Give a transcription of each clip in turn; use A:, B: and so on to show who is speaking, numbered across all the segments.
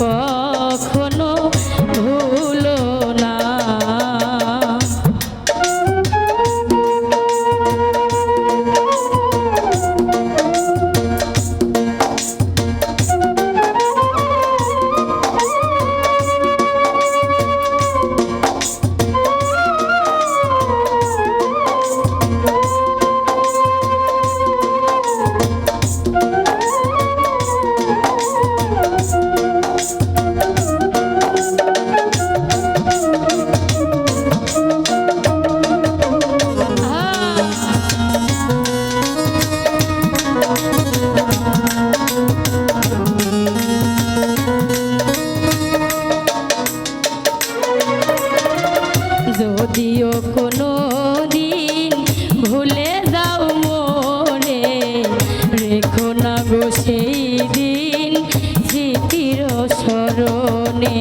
A: ভালোবাসা যদিও কোনো দিন ভুলে যাও মোরে রেখো না গো সেই দিন স্মৃতির স্মরণে।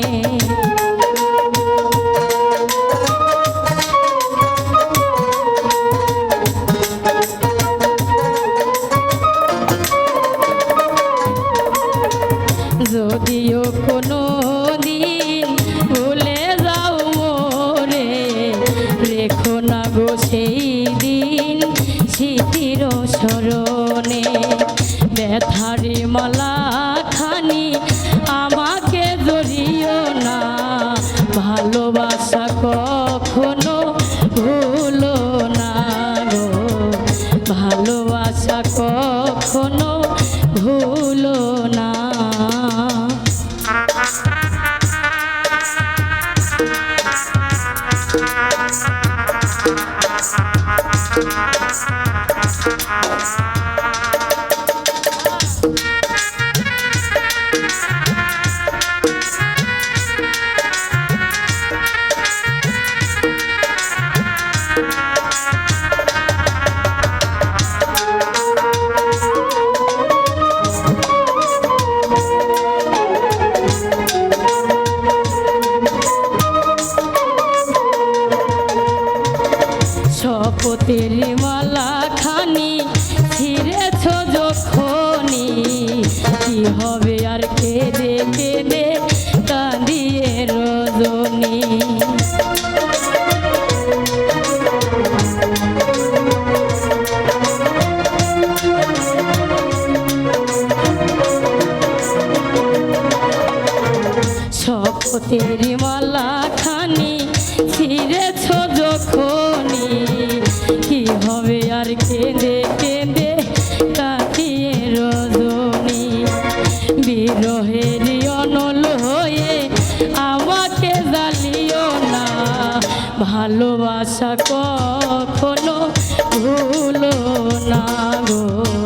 A: যদিও কোনো দিন স্মৃতির স্মরণে ব্যথারি খানি আমাকে জড়িও না। ভালোবাসা কখনো ভুলো না গো। ভালোবাসা কখনো ভুলো না। শপথের মালা খানি ছিঁড়েছ যখনি কি হবে আর কেঁদে কেঁদে কাঁদিয়ে রজনী। শপথের মালা অনল হয়ে আমাকে জ্বালিও না। ভালোবাসা কখনো ভুলো না গো।